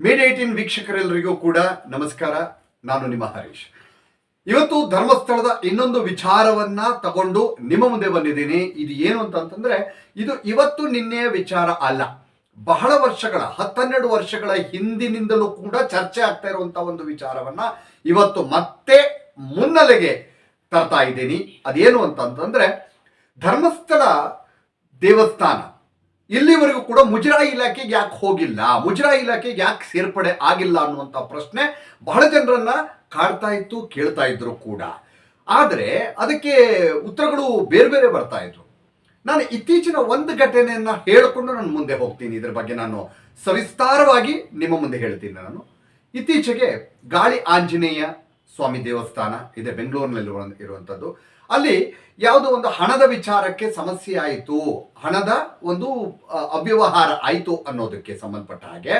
Made eighteen ವೀಕ್ಷಕರೆಲ್ಲರಿಗೂ ಕೂಡ ನಮಸ್ಕಾರ. ನಾನು ನಿಮ್ಮ ಹರೀಶ್. ಇವತ್ತು ಧರ್ಮಸ್ಥಳದ ಇನ್ನೊಂದು ವಿಚಾರವನ್ನ ತಗೊಂಡು ನಿಮ್ಮ ಮುಂದೆ ಬಂದಿದ್ದೀನಿ. ಇದು ಏನು ಅಂತಂತಂದ್ರೆ, ಇದು ಇವತ್ತು ನಿನ್ನೆಯ ವಿಚಾರ ಅಲ್ಲ. ಬಹಳ ವರ್ಷಗಳ ಹತ್ತೆರಡು ವರ್ಷಗಳ ಹಿಂದಿನಿಂದಲೂ ಕೂಡ ಚರ್ಚೆ ಆಗ್ತಾ ಇರುವಂತಹ ಒಂದು ವಿಚಾರವನ್ನ ಇವತ್ತು ಮತ್ತೆ ಮುನ್ನೆಲೆಗೆ ತರ್ತಾ ಇದ್ದೀನಿ. ಅದೇನು ಅಂತಂತಂದ್ರೆ, ಧರ್ಮಸ್ಥಳ ದೇವಸ್ಥಾನ. ಇಲ್ಲಿವರೆಗೂ ಕೂಡ ಮುಜರಾಯಿ ಇಲಾಖೆಗೆ ಯಾಕೆ ಹೋಗಿಲ್ಲ? ಮುಜರಾಯಿ ಇಲಾಖೆಗೆ ಯಾಕೆ ಸೇರ್ಪಡೆ ಆಗಿಲ್ಲ ಅನ್ನುವಂಥ ಪ್ರಶ್ನೆ ಬಹಳ ಜನರನ್ನ ಕಾಡ್ತಾ ಇತ್ತು, ಕೇಳ್ತಾ ಇದ್ರು ಕೂಡ. ಆದರೆ ಅದಕ್ಕೆ ಉತ್ತರಗಳು ಬೇರೆ ಬೇರೆ ಬರ್ತಾ ಇದ್ರು. ನಾನು ಇತ್ತೀಚಿನ ಒಂದು ಘಟನೆಯನ್ನ ಹೇಳಿಕೊಂಡು ನಾನು ಮುಂದೆ ಹೋಗ್ತೀನಿ. ಇದ್ರ ಬಗ್ಗೆ ನಾನು ಸವಿಸ್ತಾರವಾಗಿ ನಿಮ್ಮ ಮುಂದೆ ಹೇಳ್ತೀನಿ ನಾನು. ಇತ್ತೀಚೆಗೆ ಗಾಳಿ ಆಂಜನೇಯ ಸ್ವಾಮಿ ದೇವಸ್ಥಾನ ಇದೆ ಬೆಂಗಳೂರಿನಲ್ಲಿ ಇರುವಂಥದ್ದು ಅಲ್ಲಿ ಯಾವುದೋ ಒಂದು ಹಣದ ವಿಚಾರಕ್ಕೆ ಸಮಸ್ಯೆ ಆಯಿತು. ಹಣದ ಒಂದು ಅವ್ಯವಹಾರ ಆಯಿತು ಅನ್ನೋದಕ್ಕೆ ಸಂಬಂಧಪಟ್ಟ ಹಾಗೆ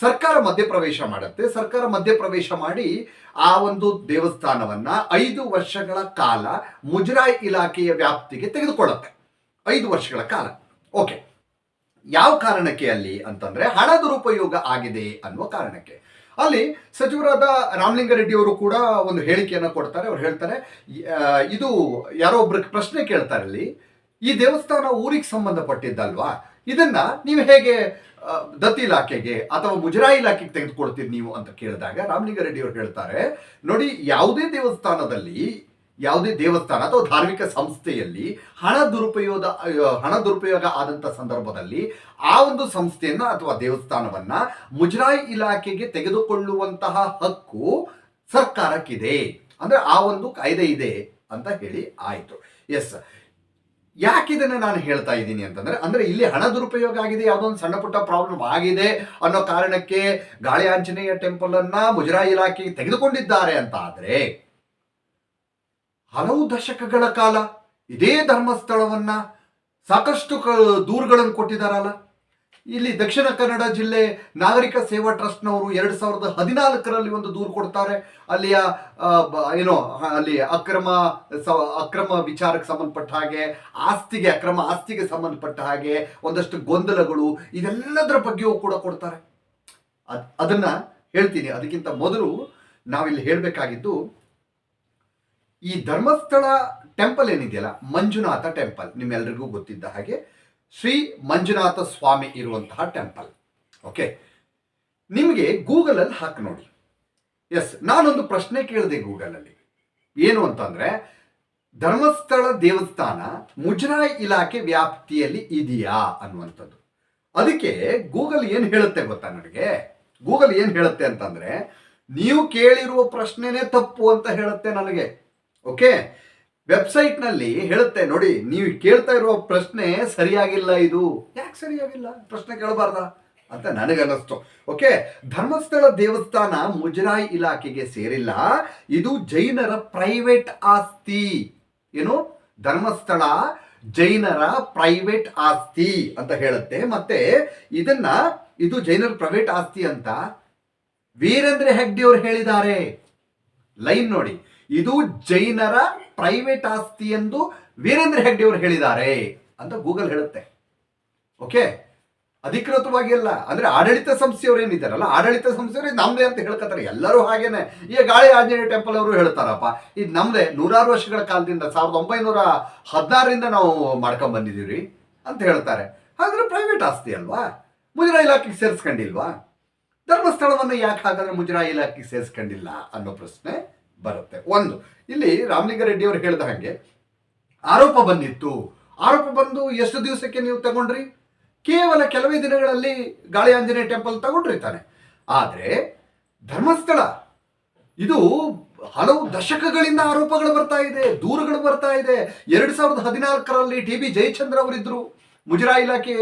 ಸರ್ಕಾರ ಮಧ್ಯಪ್ರವೇಶ ಮಾಡುತ್ತೆ. ಸರ್ಕಾರ ಮಧ್ಯಪ್ರವೇಶ ಮಾಡಿ ಆ ಒಂದು ದೇವಸ್ಥಾನವನ್ನ ಐದು ವರ್ಷಗಳ ಕಾಲ ಮುಜರಾಯಿ ಇಲಾಖೆಯ ವ್ಯಾಪ್ತಿಗೆ ತೆಗೆದುಕೊಳ್ಳುತ್ತೆ. ಐದು ವರ್ಷಗಳ ಕಾಲ. ಓಕೆ. ಯಾವ ಕಾರಣಕ್ಕೆ ಅಲ್ಲಿ ಅಂತಂದ್ರೆ ಹಣ ದುರುಪಯೋಗ ಆಗಿದೆ ಅನ್ನುವ ಕಾರಣಕ್ಕೆ. ಅಲ್ಲಿ ಸಚಿವರಾದ ರಾಮಲಿಂಗಾರೆಡ್ಡಿ ಅವರು ಕೂಡ ಒಂದು ಹೇಳಿಕೆಯನ್ನು ಕೊಡ್ತಾರೆ. ಅವ್ರು ಹೇಳ್ತಾರೆ ಇದು ಯಾರೋ ಒಬ್ರಿಗೆ ಪ್ರಶ್ನೆ ಕೇಳ್ತಾರೆ ಅಲ್ಲಿ, ಈ ದೇವಸ್ಥಾನ ಊರಿಗೆ ಸಂಬಂಧಪಟ್ಟಿದ್ದಲ್ವಾ? ಇದನ್ನ ನೀವು ಹೇಗೆ ದತ್ತಿ ಇಲಾಖೆಗೆ ಅಥವಾ ಮುಜರಾಯಿ ಇಲಾಖೆಗೆ ತೆಗೆದುಕೊಡ್ತೀರಿ ನೀವು? ಅಂತ ಕೇಳಿದಾಗ ರಾಮಲಿಂಗಾರೆಡ್ಡಿ ಅವರು ಹೇಳ್ತಾರೆ, ನೋಡಿ, ಯಾವುದೇ ದೇವಸ್ಥಾನದಲ್ಲಿ ಯಾವುದೇ ದೇವಸ್ಥಾನ ಅಥವಾ ಧಾರ್ಮಿಕ ಸಂಸ್ಥೆಯಲ್ಲಿ ಹಣ ದುರುಪಯೋಗ ಹಣ ದುರುಪಯೋಗ ಆದಂಥ ಸಂದರ್ಭದಲ್ಲಿ ಆ ಒಂದು ಸಂಸ್ಥೆಯನ್ನ ಅಥವಾ ದೇವಸ್ಥಾನವನ್ನ ಮುಜರಾಯಿ ಇಲಾಖೆಗೆ ತೆಗೆದುಕೊಳ್ಳುವಂತಹ ಹಕ್ಕು ಸರ್ಕಾರಕ್ಕಿದೆ. ಅಂದ್ರೆ ಆ ಒಂದು ಕಾಯ್ದೆ ಇದೆ ಅಂತ ಹೇಳಿ ಆಯಿತು. ಎಸ್ ಯಾಕಿದನ್ನು ನಾನು ಹೇಳ್ತಾ ಇದ್ದೀನಿ ಅಂತಂದ್ರೆ, ಅಂದ್ರೆ ಇಲ್ಲಿ ಹಣ ದುರುಪಯೋಗ ಆಗಿದೆ, ಯಾವುದೋ ಒಂದು ಸಣ್ಣ ಪುಟ್ಟ ಪ್ರಾಬ್ಲಮ್ ಆಗಿದೆ ಅನ್ನೋ ಕಾರಣಕ್ಕೆ ಗಾಳಿ ಆಂಜನೇಯ ಟೆಂಪಲ್ ಅನ್ನ ಮುಜರಾಯಿ ಇಲಾಖೆಗೆ ತೆಗೆದುಕೊಂಡಿದ್ದಾರೆ ಅಂತ ಆದ್ರೆ ಹಲವು ದಶಕಗಳ ಕಾಲ ಇದೇ ಧರ್ಮಸ್ಥಳವನ್ನ ಸಾಕಷ್ಟು ಕ ದೂರುಗಳನ್ನು ಕೊಟ್ಟಿದ್ದಾರಲ್ಲ. ಇಲ್ಲಿ ದಕ್ಷಿಣ ಕನ್ನಡ ಜಿಲ್ಲೆ ನಾಗರಿಕ ಸೇವಾ ಟ್ರಸ್ಟ್ನವರು ಎರಡು ಸಾವಿರದ ಹದಿನಾಲ್ಕರಲ್ಲಿ ಒಂದು ದೂರು ಕೊಡ್ತಾರೆ. ಅಲ್ಲಿಯ ಏನೋ ಅಲ್ಲಿ ಅಕ್ರಮ ಸ, ಅಕ್ರಮ ವಿಚಾರಕ್ಕೆ ಸಂಬಂಧಪಟ್ಟ ಹಾಗೆ, ಆಸ್ತಿಗೆ, ಅಕ್ರಮ ಆಸ್ತಿಗೆ ಸಂಬಂಧಪಟ್ಟ ಹಾಗೆ ಒಂದಷ್ಟು ಗೊಂದಲಗಳು ಇದೆಲ್ಲದರ ಬಗ್ಗೆಯೂ ಕೂಡ ಕೊಡ್ತಾರೆ. ಅದ್, ಅದನ್ನ ಹೇಳ್ತೀನಿ. ಅದಕ್ಕಿಂತ ಮೊದಲು ನಾವಿಲ್ಲಿ ಹೇಳಬೇಕಾಗಿದ್ದು ಈ ಧರ್ಮಸ್ಥಳ ಟೆಂಪಲ್ ಏನಿದೆಯಲ್ಲ, ಮಂಜುನಾಥ ಟೆಂಪಲ್ ನಿಮ್ಮೆಲ್ಲರಿಗೂ ಗೊತ್ತಿದ್ದ ಹಾಗೆ ಶ್ರೀ ಮಂಜುನಾಥ ಸ್ವಾಮಿ ಇರುವಂತಹ ಟೆಂಪಲ್ ಓಕೆ ನಿಮಗೆ ಗೂಗಲಲ್ಲಿ ಹಾಕಿ ನೋಡಿ. ಎಸ್ ನಾನೊಂದು ಪ್ರಶ್ನೆ ಕೇಳಿದೆ ಗೂಗಲಲ್ಲಿ. ಏನು ಅಂತಂದರೆ, ಧರ್ಮಸ್ಥಳ ದೇವಸ್ಥಾನ ಮುಜರಾಯಿ ಇಲಾಖೆ ವ್ಯಾಪ್ತಿಯಲ್ಲಿ ಇದೆಯಾ ಅನ್ನುವಂಥದ್ದು. ಅದಕ್ಕೆ ಗೂಗಲ್ ಏನು ಹೇಳುತ್ತೆ ಗೊತ್ತಾ ನನಗೆ? ಗೂಗಲ್ ಏನು ಹೇಳುತ್ತೆ ಅಂತಂದ್ರೆ, ನೀವು ಕೇಳಿರುವ ಪ್ರಶ್ನೆನೇ ತಪ್ಪು ಅಂತ ಹೇಳುತ್ತೆ ನನಗೆ. ಓಕೆ? ವೆಬ್ಸೈಟ್ನಲ್ಲಿ ಹೇಳುತ್ತೆ, ನೋಡಿ, ನೀವು ಕೇಳ್ತಾ ಇರುವ ಪ್ರಶ್ನೆ ಸರಿಯಾಗಿಲ್ಲ ಇದು. ಯಾಕೆ ಸರಿಯಾಗಿಲ್ಲ? ಪ್ರಶ್ನೆ ಕೇಳಬಾರ್ದ? ಅಂತ ನನಗನ್ನಿಸ್ತು. ಓಕೆ? ಧರ್ಮಸ್ಥಳ ದೇವಸ್ಥಾನ ಮುಜರಾಯಿ ಇಲಾಖೆಗೆ ಸೇರಿಲ್ಲ. ಇದು ಜೈನರ ಪ್ರೈವೇಟ್ ಆಸ್ತಿ. ಏನು? ಧರ್ಮಸ್ಥಳ ಜೈನರ ಪ್ರೈವೇಟ್ ಆಸ್ತಿ ಅಂತ ಹೇಳುತ್ತೆ. ಮತ್ತೆ ಇದನ್ನ, ಇದು ಜೈನರ ಪ್ರೈವೇಟ್ ಆಸ್ತಿ ಅಂತ ವೀರೇಂದ್ರ ಹೆಗ್ಡೆ ಅವರು ಹೇಳಿದ್ದಾರೆ. ಲೈನ್ ನೋಡಿ. ಇದು ಜೈನರ ಪ್ರೈವೇಟ್ ಆಸ್ತಿ ಎಂದು ವೀರೇಂದ್ರ ಹೆಗ್ಡೆ ಅವರು ಹೇಳಿದ್ದಾರೆ ಅಂತ ಗೂಗಲ್ ಹೇಳುತ್ತೆ. ಓಕೆ ಅಧಿಕೃತವಾಗಿ ಅಲ್ಲ. ಅಂದ್ರೆ ಆಡಳಿತ ಸಂಸ್ಥೆಯವರು ಏನಿದ್ದಾರಲ್ಲ, ಆಡಳಿತ ಸಂಸ್ಥೆಯವರು ನಮ್ದೇ ಅಂತ ಹೇಳ್ಕೊತಾರೆ ಎಲ್ಲರೂ ಹಾಗೇನೆ. ಈಗ ಗಾಳಿ ಆಂಜನೇಯ ಟೆಂಪಲ್ ಅವರು ಹೇಳ್ತಾರಪ್ಪ, ಇದು ನಮ್ದೇ. ನೂರಾರು ವರ್ಷಗಳ ಕಾಲದಿಂದ, ಸಾವಿರದ ಒಂಬೈನೂರ ಹದಿನಾರರಿಂದ ನಾವು ಮಾಡ್ಕೊಂಡ್ ಬಂದಿದ್ದೀವಿ ಅಂತ ಹೇಳ್ತಾರೆ. ಹಾಗಾದ್ರೆ ಪ್ರೈವೇಟ್ ಆಸ್ತಿ ಅಲ್ವಾ? ಮುಜರಾಯಿ ಇಲಾಖೆಗೆ ಸೇರಿಸ್ಕೊಂಡಿಲ್ವಾ? ಧರ್ಮಸ್ಥಳವನ್ನು ಯಾಕೆ ಹಾಗಾದ್ರೆ ಮುಜರಾಯಿ ಇಲಾಖೆಗೆ ಸೇರಿಸ್ಕೊಂಡಿಲ್ಲ ಅನ್ನೋ ಪ್ರಶ್ನೆ ಬರುತ್ತೆ. ಒಂದು, ಇಲ್ಲಿ ರಾಮಲಿಂಗಾರೆಡ್ಡಿ ಅವರು ಹೇಳಿದ ಹಾಗೆ, ಆರೋಪ ಬಂದಿತ್ತು. ಆರೋಪ ಬಂದು ಎಷ್ಟು ದಿವಸಕ್ಕೆ ನೀವು ತಗೊಂಡ್ರಿ? ಕೇವಲ ಕೆಲವೇ ದಿನಗಳಲ್ಲಿ ಗಾಳಿ ಆಂಜನೇಯ ಟೆಂಪಲ್ ತಗೊಂಡ್ರಿ ತಾನೆ. ಆದರೆ, ಧರ್ಮಸ್ಥಳ, ಇದು ಹಲವು ದಶಕಗಳಿಂದ ಆರೋಪಗಳು ಬರ್ತಾ ಇದೆ, ದೂರುಗಳು ಬರ್ತಾ ಇದೆ. ಎರಡು ಸಾವಿರದ ಹದಿನಾಲ್ಕರಲ್ಲಿ ಟಿ ಬಿ ಜಯಚಂದ್ರ ಅವರಿದ್ರು. ಮುಜರಾಯಿ ಇಲಾಖೆ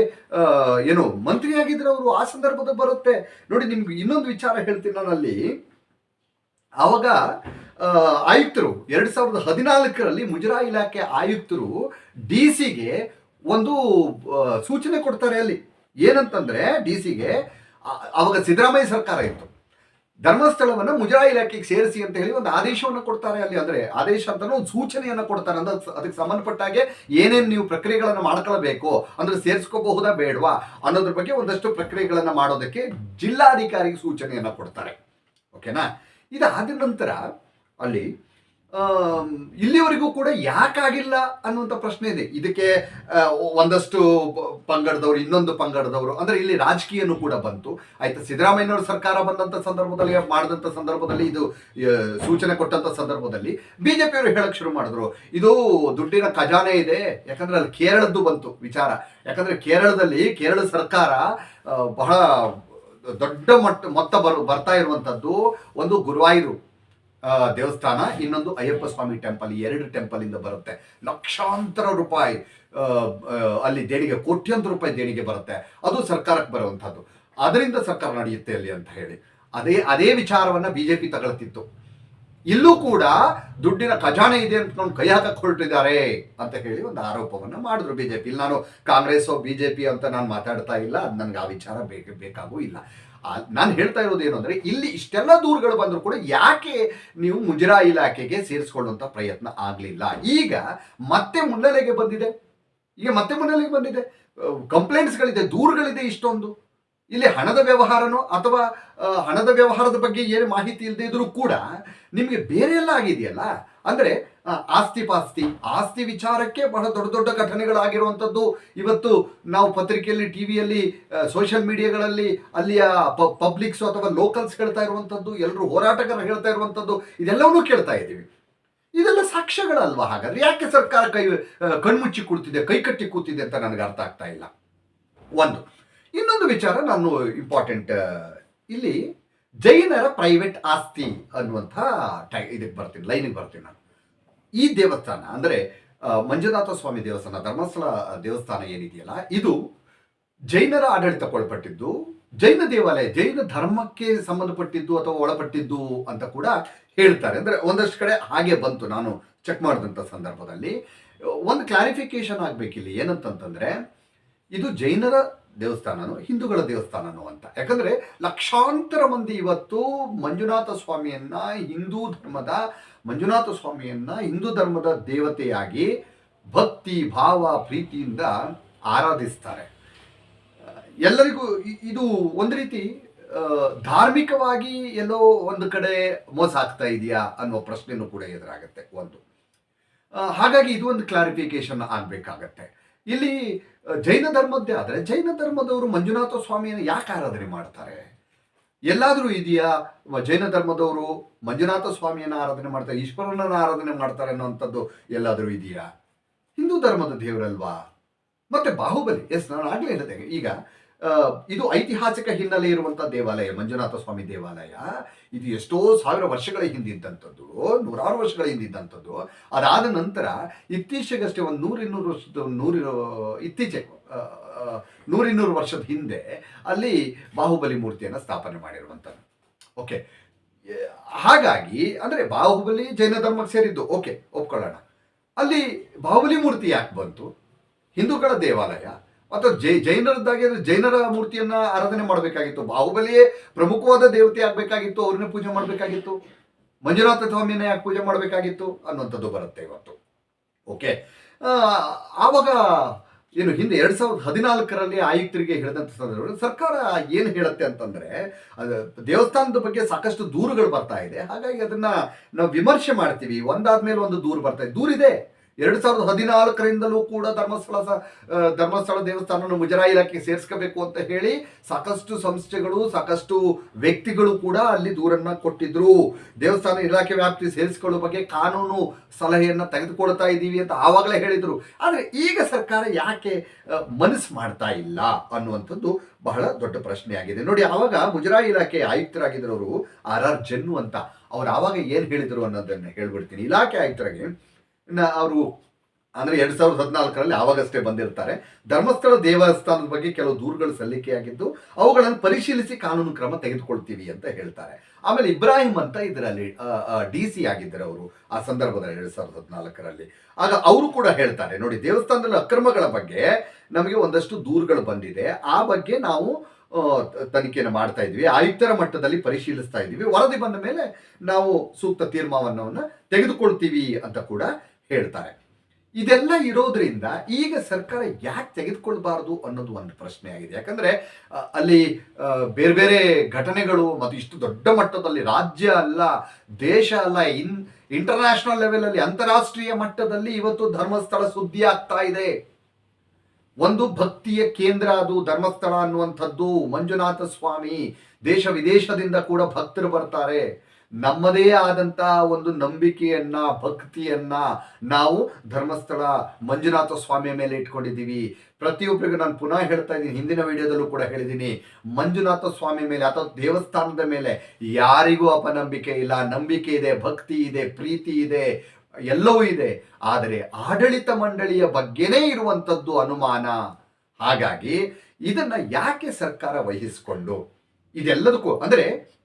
ಏನು ಮಂತ್ರಿಯಾಗಿದ್ರು ಅವರು, ಆ ಸಂದರ್ಭದ ಬರುತ್ತೆ. ನೋಡಿ, ನಿಮ್ಗೆ ಇನ್ನೊಂದು ವಿಚಾರ ಹೇಳ್ತೀನಿ ನಾನು ಅಲ್ಲಿ ಆವಾಗ ಆಯುಕ್ತರು ಎರಡು ಸಾವಿರದ ಹದಿನಾಲ್ಕರಲ್ಲಿ ಮುಜರಾ ಇಲಾಖೆ ಆಯುಕ್ತರು ಡಿ ಸಿಗೆ ಒಂದು ಸೂಚನೆ ಕೊಡ್ತಾರೆ ಅಲ್ಲಿ. ಏನಂತಂದ್ರೆ, ಡಿ ಸಿಗೆ ಅವಾಗ ಸಿದ್ದರಾಮಯ್ಯ ಸರ್ಕಾರ ಇತ್ತು. ಧರ್ಮಸ್ಥಳವನ್ನು ಮುಜರಾ ಇಲಾಖೆಗೆ ಸೇರಿಸಿ ಅಂತ ಹೇಳಿ ಒಂದು ಆದೇಶವನ್ನು ಕೊಡ್ತಾರೆ ಅಲ್ಲಿ. ಅಂದ್ರೆ ಆದೇಶ ಅಂತಲೂ ಒಂದು ಸೂಚನೆಯನ್ನು ಕೊಡ್ತಾರೆ. ಅಂದ್ರೆ ಅದಕ್ಕೆ ಸಂಬಂಧಪಟ್ಟಾಗೆ ಏನೇನು ನೀವು ಪ್ರಕ್ರಿಯೆಗಳನ್ನು ಮಾಡ್ಕೊಳ್ಬೇಕು, ಅಂದ್ರೆ ಸೇರಿಸ್ಕೋಬಹುದಾ ಬೇಡವಾ ಅನ್ನೋದ್ರ ಬಗ್ಗೆ ಒಂದಷ್ಟು ಪ್ರಕ್ರಿಯೆಗಳನ್ನು ಮಾಡೋದಕ್ಕೆ ಜಿಲ್ಲಾಧಿಕಾರಿಗೆ ಸೂಚನೆಯನ್ನು ಕೊಡ್ತಾರೆ. ಓಕೆನಾ? ಇದಾದ ನಂತರ ಅಲ್ಲಿ ಇಲ್ಲಿವರೆಗೂ ಕೂಡ ಯಾಕಾಗಿಲ್ಲ ಅನ್ನುವಂಥ ಪ್ರಶ್ನೆ ಇದೆ. ಇದಕ್ಕೆ ಒಂದಷ್ಟು ಪಂಗಡದವರು, ಇನ್ನೊಂದು ಪಂಗಡದವರು, ಅಂದರೆ ಇಲ್ಲಿ ರಾಜಕೀಯನೂ ಕೂಡ ಬಂತು. ಆಯ್ತು, ಸಿದ್ದರಾಮಯ್ಯನವ್ರ ಸರ್ಕಾರ ಬಂದಂಥ ಸಂದರ್ಭದಲ್ಲಿ ಮಾಡಿದಂಥ ಸಂದರ್ಭದಲ್ಲಿ, ಇದು ಸೂಚನೆ ಕೊಟ್ಟಂಥ ಸಂದರ್ಭದಲ್ಲಿ ಬಿ ಜೆ ಪಿಯವರು ಹೇಳಕ್ಕೆ ಶುರು ಮಾಡಿದ್ರು. ಇದು ದುಡ್ಡಿನ ಖಜಾನೆ ಇದೆ. ಯಾಕಂದ್ರೆ ಅಲ್ಲಿ ಕೇರಳದ್ದು ಬಂತು ವಿಚಾರ. ಯಾಕಂದ್ರೆ ಕೇರಳದಲ್ಲಿ, ಕೇರಳ ಸರ್ಕಾರ ಬಹಳ ದೊಡ್ಡ ಮಟ್ಟ ಮೊತ್ತ ಬರು ಬರ್ತಾ ಇರುವಂತದ್ದು ಒಂದು ಗುರುವಾಯೂರು ದೇವಸ್ಥಾನ, ಇನ್ನೊಂದು ಅಯ್ಯಪ್ಪ ಸ್ವಾಮಿ ಟೆಂಪಲ್ ಎರಡು ಟೆಂಪಲ್ ಇಂದ ಬರುತ್ತೆ. ಲಕ್ಷಾಂತರ ರೂಪಾಯಿ ಅಲ್ಲಿ ದೇಣಿಗೆ, ಕೋಟ್ಯಂತರ ರೂಪಾಯಿ ದೇಣಿಗೆ ಬರುತ್ತೆ. ಅದು ಸರ್ಕಾರಕ್ಕೆ ಬರುವಂಥದ್ದು ಅದರಿಂದ ಸರ್ಕಾರ ನಡೆಯುತ್ತೆ ಅಲ್ಲಿ ಅಂತ ಹೇಳಿ. ಅದೇ ಅದೇ ವಿಚಾರವನ್ನ ಬಿಜೆಪಿ ತಗೊಳ್ತಿತ್ತು. ಇಲ್ಲೂ ಕೂಡ ದುಡ್ಡಿನ ಖಜಾನೆ ಇದೆ ಅಂದ್ಕೊಂಡು ಕೈ ಹಾಕಕ್ಕೆ ಹೊರಟಿದ್ದಾರೆ ಅಂತ ಹೇಳಿ ಒಂದು ಆರೋಪವನ್ನು ಮಾಡಿದ್ರು ಬಿಜೆಪಿ. ಇಲ್ಲಿ ನಾನು ಕಾಂಗ್ರೆಸ್ ಬಿಜೆಪಿ ಅಂತ ನಾನು ಮಾತಾಡ್ತಾ ಇಲ್ಲ, ಅದು ನನಗೆ ಆ ವಿಚಾರ ಬೇಕು ಬೇಕಾಗೂ ಇಲ್ಲ. ನಾನು ಹೇಳ್ತಾ ಇರೋದು ಏನು ಅಂದರೆ, ಇಲ್ಲಿ ಇಷ್ಟೆಲ್ಲ ದೂರುಗಳು ಬಂದರೂ ಕೂಡ ಯಾಕೆ ನೀವು ಮುಜರಾಯಿ ಇಲಾಖೆಗೆ ಸೇರಿಸ್ಕೊಳ್ಳುವಂಥ ಪ್ರಯತ್ನ ಆಗಲಿಲ್ಲ? ಈಗ ಮತ್ತೆ ಮುನ್ನೆಲೆಗೆ ಬಂದಿದೆ. ಈಗ ಮತ್ತೆ ಮುನ್ನೆಲೆಗೆ ಬಂದಿದೆ. ಕಂಪ್ಲೇಂಟ್ಸ್ಗಳಿದೆ ದೂರುಗಳಿದೆ ಇಷ್ಟೊಂದು. ಇಲ್ಲಿ ಹಣದ ವ್ಯವಹಾರನೋ ಅಥವಾ ಹಣದ ವ್ಯವಹಾರದ ಬಗ್ಗೆ ಏನು ಮಾಹಿತಿ ಇಲ್ಲದೆ ಇದ್ರೂ ಕೂಡ ನಿಮಗೆ ಬೇರೆ ಎಲ್ಲ ಆಗಿದೆಯಲ್ಲ? ಅಂದ್ರೆ ಆಸ್ತಿ ಪಾಸ್ತಿ, ಆಸ್ತಿ ವಿಚಾರಕ್ಕೆ ಬಹಳ ದೊಡ್ಡ ದೊಡ್ಡ ಘಟನೆಗಳಾಗಿರುವಂಥದ್ದು ಇವತ್ತು ನಾವು ಪತ್ರಿಕೆಯಲ್ಲಿ, ಟಿವಿಯಲ್ಲಿ ಸೋಷಿಯಲ್ ಮೀಡಿಯಾಗಳಲ್ಲಿ ಅಲ್ಲಿಯ ಪಬ್ಲಿಕ್ಸ್ ಅಥವಾ ಲೋಕಲ್ಸ್ ಹೇಳ್ತಾ ಇರುವಂಥದ್ದು ಎಲ್ಲರೂ ಹೋರಾಟಗಾರರು ಹೇಳ್ತಾ ಇರುವಂಥದ್ದು, ಇದೆಲ್ಲವನ್ನೂ ಕೇಳ್ತಾ ಇದ್ದೀವಿ. ಇದೆಲ್ಲ ಸಾಕ್ಷ್ಯಗಳಲ್ವಾ ಹಾಗಾದ್ರೆ? ಯಾಕೆ ಸರ್ಕಾರ ಕೈ ಕಣ್ಮುಚ್ಚಿ ಕೂಡ್ತಿದೆ, ಕೈ ಕಟ್ಟಿ ಕೂತಿದೆ ಅಂತ ನನಗೆ ಅರ್ಥ ಆಗ್ತಾ ಇಲ್ಲ. ಒಂದು ಇನ್ನೊಂದು ವಿಚಾರ ನಾನು ಇಂಪಾರ್ಟೆಂಟ್ ಇಲ್ಲಿ ಜೈನರ ಪ್ರೈವೇಟ್ ಆಸ್ತಿ ಅನ್ನುವಂಥ ಟೈ, ಇದಕ್ಕೆ ಬರ್ತೀನಿ ಲೈನಿಗೆ ಬರ್ತೀನಿ ನಾನು. ಈ ದೇವಸ್ಥಾನ ಅಂದರೆ ಮಂಜುನಾಥ ಸ್ವಾಮಿ ದೇವಸ್ಥಾನ, ಧರ್ಮಸ್ಥಳ ದೇವಸ್ಥಾನ ಏನಿದೆಯಲ್ಲ, ಇದು ಜೈನರ ಆಡಳಿತಕ್ಕೊಳಪಟ್ಟಿದ್ದು, ಜೈನ ದೇವಾಲಯ, ಜೈನ ಧರ್ಮಕ್ಕೆ ಸಂಬಂಧಪಟ್ಟಿದ್ದು ಅಥವಾ ಒಳಪಟ್ಟಿದ್ದು ಅಂತ ಕೂಡ ಹೇಳ್ತಾರೆ. ಅಂದರೆ ಒಂದಷ್ಟು ಕಡೆ ಹಾಗೆ ಬಂತು, ನಾನು ಚೆಕ್ ಮಾಡಿದಂಥ ಸಂದರ್ಭದಲ್ಲಿ. ಒಂದು ಕ್ಲಾರಿಫಿಕೇಶನ್ ಆಗಬೇಕಿಲ್ಲಿ ಏನಂತಂತಂದ್ರೆ ಇದು ಜೈನರ ದೇವಸ್ಥಾನನೋ, ಹಿಂದೂಗಳ ದೇವಸ್ಥಾನನೋ ಅಂತ. ಯಾಕಂದ್ರೆ ಲಕ್ಷಾಂತರ ಮಂದಿ ಇವತ್ತು ಮಂಜುನಾಥ ಸ್ವಾಮಿಯನ್ನ, ಹಿಂದೂ ಧರ್ಮದ ಮಂಜುನಾಥ ಸ್ವಾಮಿಯನ್ನ, ಹಿಂದೂ ಧರ್ಮದ ದೇವತೆಯಾಗಿ ಭಕ್ತಿ, ಭಾವ, ಪ್ರೀತಿಯಿಂದ ಆರಾಧಿಸ್ತಾರೆ. ಎಲ್ಲರಿಗೂ ಇದು ಒಂದು ರೀತಿ ಧಾರ್ಮಿಕವಾಗಿ ಎಲ್ಲೋ ಒಂದು ಕಡೆ ಮೋಸ ಆಗ್ತಾ ಇದೆಯಾ ಅನ್ನೋ ಪ್ರಶ್ನೆನೂ ಕೂಡ ಎದುರಾಗತ್ತೆ ಒಂದು. ಹಾಗಾಗಿ ಇದು ಒಂದು ಕ್ಲಾರಿಫಿಕೇಶನ್ ಆಗಬೇಕಾಗತ್ತೆ. ಇಲ್ಲಿ ಜೈನ ಧರ್ಮದ್ದೇ ಆದರೆ ಜೈನ ಧರ್ಮದವರು ಮಂಜುನಾಥ ಸ್ವಾಮಿಯನ್ನು ಯಾಕೆ ಆರಾಧನೆ ಮಾಡ್ತಾರೆ? ಎಲ್ಲಾದರೂ ಇದೆಯಾ? ಜೈನ ಧರ್ಮದವರು ಮಂಜುನಾಥ ಸ್ವಾಮಿಯನ್ನು ಆರಾಧನೆ ಮಾಡ್ತಾರೆ, ಈಶ್ವರನನ್ನು ಆರಾಧನೆ ಮಾಡ್ತಾರೆ ಅನ್ನೋವಂಥದ್ದು ಎಲ್ಲಾದರೂ ಇದೆಯಾ? ಹಿಂದೂ ಧರ್ಮದ ದೇವರಲ್ವಾ? ಮತ್ತೆ ಬಾಹುಬಲಿ, ಎಸ್, ನಾನು ಆಗಲೇ ಹೇಳಿದೆ. ಈಗ ಇದು ಐತಿಹಾಸಿಕ ಹಿನ್ನೆಲೆ ಇರುವಂತಹ ದೇವಾಲಯ, ಮಂಜುನಾಥ ಸ್ವಾಮಿ ದೇವಾಲಯ. ಇದು ಎಷ್ಟೋ ಸಾವಿರ ವರ್ಷಗಳ ಹಿಂದಿದ್ದಂಥದ್ದು, ನೂರಾರು ವರ್ಷಗಳ ಹಿಂದಿದ್ದಂಥದ್ದು. ಅದಾದ ನಂತರ ಇತ್ತೀಚೆಗಷ್ಟೇ ಒಂದು ನೂರಿನ್ನೂರು ವರ್ಷದ, ನೂರಿರೋ ಇತ್ತೀಚೆಗೆ ನೂರಿನ್ನೂರು ವರ್ಷದ ಹಿಂದೆ ಅಲ್ಲಿ ಬಾಹುಬಲಿ ಮೂರ್ತಿಯನ್ನು ಸ್ಥಾಪನೆ ಮಾಡಿರುವಂಥದ್ದು. ಓಕೆ. ಹಾಗಾಗಿ, ಅಂದರೆ ಬಾಹುಬಲಿ ಜೈನ ಧರ್ಮಕ್ಕೆ ಸೇರಿದ್ದು. ಓಕೆ, ಒಪ್ಕೊಳ್ಳೋಣ. ಅಲ್ಲಿ ಬಾಹುಬಲಿ ಮೂರ್ತಿ ಯಾಕೆ ಬಂತು? ಹಿಂದೂಗಳ ದೇವಾಲಯ. ಅಥವಾ ಜೈ ಜೈನರದ್ದಾಗೆ ಜೈನರ ಮೂರ್ತಿಯನ್ನ ಆರಾಧನೆ ಮಾಡಬೇಕಾಗಿತ್ತು, ಬಾಹುಬಲಿಯೇ ಪ್ರಮುಖವಾದ ದೇವತೆ ಆಗಬೇಕಾಗಿತ್ತು, ಅವ್ರನ್ನ ಪೂಜೆ ಮಾಡಬೇಕಾಗಿತ್ತು, ಮಂಜುನಾಥ ಸ್ವಾಮಿಯನ್ನ ಯಾಕೆ ಪೂಜೆ ಮಾಡಬೇಕಾಗಿತ್ತು ಅನ್ನುವಂಥದ್ದು ಬರುತ್ತೆ ಇವತ್ತು. ಓಕೆ ಆವಾಗ ಏನು ಹಿಂದೆ ಎರಡು ಸಾವಿರದ ಹದಿನಾಲ್ಕರಲ್ಲಿ ಆಯುಕ್ತರಿಗೆ ಹೇಳಿದಂಥ ಸಂದರ್ಭದಲ್ಲಿ ಸರ್ಕಾರ ಏನು ಹೇಳುತ್ತೆ ಅಂತಂದ್ರೆ, ಅದು ದೇವಸ್ಥಾನದ ಬಗ್ಗೆ ಸಾಕಷ್ಟು ದೂರುಗಳು ಬರ್ತಾ ಇದೆ. ಹಾಗಾಗಿ ಅದನ್ನ ನಾವು ವಿಮರ್ಶೆ ಮಾಡ್ತೀವಿ. ಒಂದಾದ್ಮೇಲೆ ಒಂದು ದೂರು ಬರ್ತಾ ಇದೆ. ದೂರಿದೆ. ಎರಡ್ ಸಾವಿರದ ಹದಿನಾಲ್ಕರಿಂದಲೂ ಕೂಡ ಧರ್ಮಸ್ಥಳ ಧರ್ಮಸ್ಥಳ ದೇವಸ್ಥಾನವನ್ನು ಮುಜರಾಯಿ ಇಲಾಖೆಗೆ ಸೇರಿಸ್ಕೋಬೇಕು ಅಂತ ಹೇಳಿ ಸಾಕಷ್ಟು ಸಂಸ್ಥೆಗಳು, ಸಾಕಷ್ಟು ವ್ಯಕ್ತಿಗಳು ಕೂಡ ಅಲ್ಲಿ ದೂರನ್ನ ಕೊಟ್ಟಿದ್ರು. ದೇವಸ್ಥಾನ ಇಲಾಖೆ ವ್ಯಾಪ್ತಿ ಸೇರಿಸಿಕೊಳ್ಳುವ ಬಗ್ಗೆ ಕಾನೂನು ಸಲಹೆಯನ್ನು ತೆಗೆದುಕೊಳ್ತಾ ಇದ್ದೀವಿ ಅಂತ ಆವಾಗಲೇ ಹೇಳಿದ್ರು. ಆದರೆ ಈಗ ಸರ್ಕಾರ ಯಾಕೆ ಮನಸ್ಸು ಮಾಡ್ತಾ ಇಲ್ಲ ಅನ್ನುವಂಥದ್ದು ಬಹಳ ದೊಡ್ಡ ಪ್ರಶ್ನೆಯಾಗಿದೆ. ನೋಡಿ, ಆವಾಗ ಮುಜರಾಯಿ ಇಲಾಖೆ ಆಯುಕ್ತರಾಗಿದ್ದರವರು ಆರ್ ಆರ್ ಜನ್ನು ಅಂತ. ಅವ್ರು ಆವಾಗ ಏನು ಹೇಳಿದ್ರು ಅನ್ನೋದನ್ನ ಹೇಳ್ಬಿಡ್ತೀನಿ. ಇಲಾಖೆ ಆಯುಕ್ತರಾಗಿ ನ- ಅವರು ಅಂದರೆ ಎರಡು ಸಾವಿರದ ಹದಿನಾಲ್ಕರಲ್ಲಿ ಆವಾಗಷ್ಟೇ ಬಂದಿರ್ತಾರೆ. ಧರ್ಮಸ್ಥಳ ದೇವಸ್ಥಾನದ ಬಗ್ಗೆ ಕೆಲವು ದೂರುಗಳು ಸಲ್ಲಿಕೆಯಾಗಿದ್ದು, ಅವುಗಳನ್ನು ಪರಿಶೀಲಿಸಿ ಕಾನೂನು ಕ್ರಮ ತೆಗೆದುಕೊಳ್ತೀವಿ ಅಂತ ಹೇಳ್ತಾರೆ. ಆಮೇಲೆ ಇಬ್ರಾಹಿಂ ಅಂತ ಇದರಲ್ಲಿ ಡಿ ಸಿ ಆಗಿದ್ದರು ಅವರು ಆ ಸಂದರ್ಭದಲ್ಲಿ ಎರಡು ಸಾವಿರದ ಹದಿನಾಲ್ಕರಲ್ಲಿ. ಆಗ ಅವರು ಕೂಡ ಹೇಳ್ತಾರೆ, ನೋಡಿ ದೇವಸ್ಥಾನದಲ್ಲಿ ಅಕ್ರಮಗಳ ಬಗ್ಗೆ ನಮಗೆ ಒಂದಷ್ಟು ದೂರುಗಳು ಬಂದಿದೆ. ಆ ಬಗ್ಗೆ ನಾವು ತನಿಖೆಯನ್ನು ಮಾಡ್ತಾ ಇದ್ವಿ. ಆಯುಕ್ತರ ಮಟ್ಟದಲ್ಲಿ ಪರಿಶೀಲಿಸ್ತಾ ಇದ್ದೀವಿ ವರದಿ ಬಂದ ಮೇಲೆ ನಾವು ಸೂಕ್ತ ತೀರ್ಮಾನವನ್ನು ತೆಗೆದುಕೊಳ್ತೀವಿ ಅಂತ ಕೂಡ ಹೇಳ್ತಾರೆ. ಇದೆಲ್ಲ ಇರೋದ್ರಿಂದ ಈಗ ಸರ್ಕಾರ ಯಾಕೆ ತೆಗೆದುಕೊಳ್ಬಾರ್ದು ಅನ್ನೋದು ಒಂದು ಪ್ರಶ್ನೆ ಆಗಿದೆ. ಯಾಕಂದ್ರೆ ಅಲ್ಲಿ ಬೇರೆ ಬೇರೆ ಘಟನೆಗಳು ಮತ್ತು ಇಷ್ಟು ದೊಡ್ಡ ಮಟ್ಟದಲ್ಲಿ ರಾಜ್ಯ ಅಲ್ಲ, ದೇಶ ಅಲ್ಲ, ಇನ್ ಇಂಟರ್ನ್ಯಾಷನಲ್ ಲೆವೆಲ್ ಅಲ್ಲಿ ಅಂತಾರಾಷ್ಟ್ರೀಯ ಮಟ್ಟದಲ್ಲಿ ಇವತ್ತು ಧರ್ಮಸ್ಥಳ ಸುದ್ದಿ ಆಗ್ತಾ ಇದೆ. ಒಂದು ಭಕ್ತಿಯ ಕೇಂದ್ರ ಅದು ಧರ್ಮಸ್ಥಳ ಅನ್ನುವಂಥದ್ದು. ಮಂಜುನಾಥ ಸ್ವಾಮಿ ದೇಶ ವಿದೇಶದಿಂದ ಕೂಡ ಭಕ್ತರು ಬರ್ತಾರೆ. ನಮ್ಮದೇ ಆದಂತ ಒಂದು ನಂಬಿಕೆಯನ್ನ, ಭಕ್ತಿಯನ್ನ ನಾವು ಧರ್ಮಸ್ಥಳ ಮಂಜುನಾಥ ಸ್ವಾಮಿಯ ಮೇಲೆ ಇಟ್ಕೊಂಡಿದ್ದೀವಿ. ಪ್ರತಿಯೊಬ್ಬರಿಗೂ ನಾನು ಪುನಃ ಹೇಳ್ತಾ ಇದ್ದೀನಿ, ಹಿಂದಿನ ವಿಡಿಯೋದಲ್ಲೂ ಕೂಡ ಹೇಳಿದ್ದೀನಿ. ಮಂಜುನಾಥ ಸ್ವಾಮಿ ಮೇಲೆ ಅಥವಾ ದೇವಸ್ಥಾನದ ಮೇಲೆ ಯಾರಿಗೂ ಅಪನಂಬಿಕೆ ಇಲ್ಲ. ನಂಬಿಕೆ ಇದೆ, ಭಕ್ತಿ ಇದೆ, ಪ್ರೀತಿ ಇದೆ, ಎಲ್ಲವೂ ಇದೆ. ಆದರೆ ಆಡಳಿತ ಮಂಡಳಿಯ ಬಗ್ಗೆನೇ ಇರುವಂಥದ್ದು ಅನುಮಾನ. ಹಾಗಾಗಿ ಇದನ್ನ ಯಾಕೆ ಸರ್ಕಾರ ವಹಿಸಿಕೊಂಡು? ಇದೆಲ್ಲದಕ್ಕೂ, ಅಂದ್ರೆ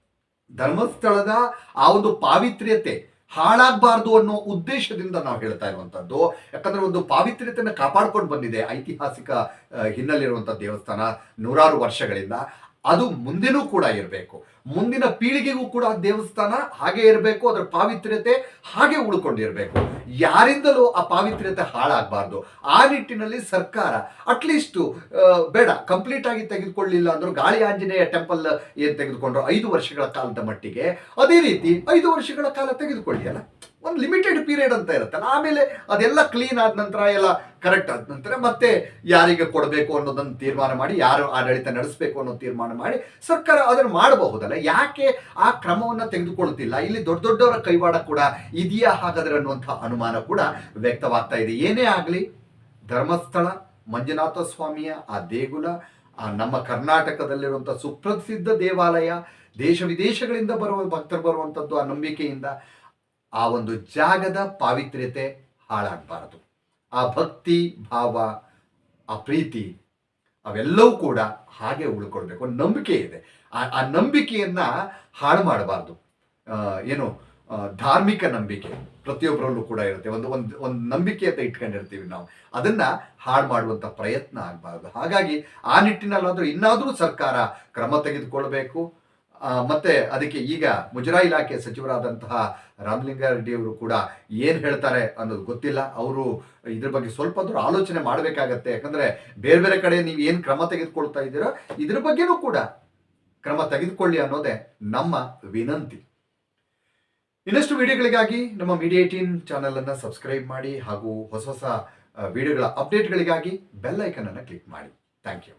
ಧರ್ಮಸ್ಥಳದ ಆ ಒಂದು ಪಾವಿತ್ರ್ಯತೆ ಹಾಳಾಗಬಾರ್ದು ಅನ್ನೋ ಉದ್ದೇಶದಿಂದ ನಾವು ಹೇಳ್ತಾ ಇರುವಂತದ್ದು ಯಾಕಂದ್ರೆ ಒಂದು ಪಾವಿತ್ರ್ಯತೆಯನ್ನು ಕಾಪಾಡ್ಕೊಂಡು ಬಂದಿದೆ ಐತಿಹಾಸಿಕ ಹಿನ್ನೆಲೆ ಇರುವಂಥ ದೇವಸ್ಥಾನ ನೂರಾರು ವರ್ಷಗಳಿಂದ. ಅದು ಮುಂದೆನೂ ಕೂಡ ಇರಬೇಕು. ಮುಂದಿನ ಪೀಳಿಗೆಗೂ ಕೂಡ ದೇವಸ್ಥಾನ ಹಾಗೆ ಇರಬೇಕು, ಅದರ ಪಾವಿತ್ರ್ಯತೆ ಹಾಗೆ ಉಳ್ಕೊಂಡಿರಬೇಕು. ಯಾರಿಂದಲೂ ಆ ಪಾವಿತ್ರ್ಯತೆ ಹಾಳಾಗಬಾರ್ದು. ಆ ನಿಟ್ಟಿನಲ್ಲಿ ಸರ್ಕಾರ ಅಟ್ಲೀಸ್ಟ್ ಬೇಡ ಕಂಪ್ಲೀಟ್ ಆಗಿ ತೆಗೆದುಕೊಳ್ಳಿಲ್ಲ ಅಂದ್ರೂ ಗಾಳಿ ಆಂಜನೇಯ ಟೆಂಪಲ್ ಏನು ತೆಗೆದುಕೊಂಡ್ರು? ಐದು ವರ್ಷಗಳ ಕಾಲದ ಮಟ್ಟಿಗೆ. ಅದೇ ರೀತಿ ಐದು ವರ್ಷಗಳ ಕಾಲ ತೆಗೆದುಕೊಳ್ಳಿ ಅಲ್ಲ? ಒಂದು ಲಿಮಿಟೆಡ್ ಪೀರಿಯಡ್ ಅಂತ ಇರುತ್ತಲ್ಲ ಆಮೇಲೆ ಅದೆಲ್ಲ ಕ್ಲೀನ್ ಆದ ನಂತರ ಎಲ್ಲ ಕರೆಕ್ಟ್ ಆದ ನಂತರ ಮತ್ತೆ ಯಾರಿಗೆ ಕೊಡಬೇಕು ಅನ್ನೋದನ್ನು ತೀರ್ಮಾನ ಮಾಡಿ, ಯಾರು ಆಡಳಿತ ನಡೆಸಬೇಕು ಅನ್ನೋ ತೀರ್ಮಾನ ಮಾಡಿ ಸರ್ಕಾರ ಅದನ್ನು ಮಾಡಬಹುದಲ್ಲ. ಯಾಕೆ ಆ ಕ್ರಮವನ್ನು ತೆಗೆದುಕೊಳ್ಳುತ್ತಿಲ್ಲ ಇಲ್ಲಿ ದೊಡ್ಡ ದೊಡ್ಡವರ ಕೈವಾಡ ಕೂಡ ಇದೆಯಾ ಹಾಗಾದ್ರೆ ಅನ್ನುವಂಥ ಅನುಮಾನ ಕೂಡ ವ್ಯಕ್ತವಾಗ್ತಾ ಇದೆ. ಏನೇ ಆಗಲಿ, ಧರ್ಮಸ್ಥಳ, ಮಂಜುನಾಥ ಸ್ವಾಮಿಯ, ಆ ದೇಗುಲ, ಆ ನಮ್ಮ ಕರ್ನಾಟಕದಲ್ಲಿರುವಂಥ ಸುಪ್ರಸಿದ್ಧ ದೇವಾಲಯ, ದೇಶ ವಿದೇಶಗಳಿಂದ ಬರುವ ಭಕ್ತರು ಬರುವಂಥದ್ದು ಆ ನಂಬಿಕೆಯಿಂದ ಆ ಒಂದು ಜಾಗದ ಪಾವಿತ್ರ್ಯತೆ ಹಾಳಾಗಬಾರದು. ಆ ಭಕ್ತಿ, ಭಾವ, ಆ ಪ್ರೀತಿ, ಅವೆಲ್ಲವೂ ಕೂಡ ಹಾಗೆ ಉಳ್ಕೊಳ್ಬೇಕು. ಒಂದು ನಂಬಿಕೆ ಇದೆ. ಆ ನಂಬಿಕೆಯನ್ನ ಹಾಳು ಮಾಡಬಾರ್ದು. ಏನು ಧಾರ್ಮಿಕ ನಂಬಿಕೆ ಪ್ರತಿಯೊಬ್ಬರಲ್ಲೂ ಕೂಡ ಇರುತ್ತೆ. ಒಂದು ಒಂದು ಒಂದು ನಂಬಿಕೆ ಅಂತ ಇಟ್ಕೊಂಡಿರ್ತೀವಿ ನಾವು. ಅದನ್ನ ಹಾಳು ಮಾಡುವಂತ ಪ್ರಯತ್ನ ಆಗಬಾರ್ದು. ಹಾಗಾಗಿ ಆ ನಿಟ್ಟಿನಲ್ಲಾದರೂ ಇನ್ನಾದ್ರೂ ಸರ್ಕಾರ ಕ್ರಮ ತೆಗೆದುಕೊಳ್ಬೇಕು. ಮತ್ತೆ ಅದಕ್ಕೆ ಈಗ ಮುಜರಾಯಿ ಇಲಾಖೆ ಸಚಿವರಾದಂತಹ ರಾಮಲಿಂಗಾರೆಡ್ಡಿ ಅವರು ಕೂಡ ಏನು ಹೇಳ್ತಾರೆ ಅನ್ನೋದು ಗೊತ್ತಿಲ್ಲ. ಅವರು ಇದ್ರ ಬಗ್ಗೆ ಸ್ವಲ್ಪ ದೂರ ಆಲೋಚನೆ ಮಾಡಬೇಕಾಗತ್ತೆ. ಯಾಕಂದ್ರೆ ಬೇರೆ ಬೇರೆ ಕಡೆ ನೀವು ಏನು ಕ್ರಮ ತೆಗೆದುಕೊಳ್ತಾ ಇದ್ದೀರೋ ಇದ್ರ ಬಗ್ಗೆನೂ ಕೂಡ ಕ್ರಮ ತೆಗೆದುಕೊಳ್ಳಿ ಅನ್ನೋದೇ ನಮ್ಮ ವಿನಂತಿ. ಇನ್ನಷ್ಟು ವಿಡಿಯೋಗಳಿಗಾಗಿ ನಮ್ಮ ಮೀಡಿಯಾ ಏಟೀನ್ ಚಾನೆಲ್ ಅನ್ನ ಸಬ್ಸ್ಕ್ರೈಬ್ ಮಾಡಿ ಹಾಗೂ ಹೊಸ ಹೊಸ ವಿಡಿಯೋಗಳ ಅಪ್ಡೇಟ್ಗಳಿಗಾಗಿ ಬೆಲ್ ಐಕನ್ ಅನ್ನು ಕ್ಲಿಕ್ ಮಾಡಿ. Thank you.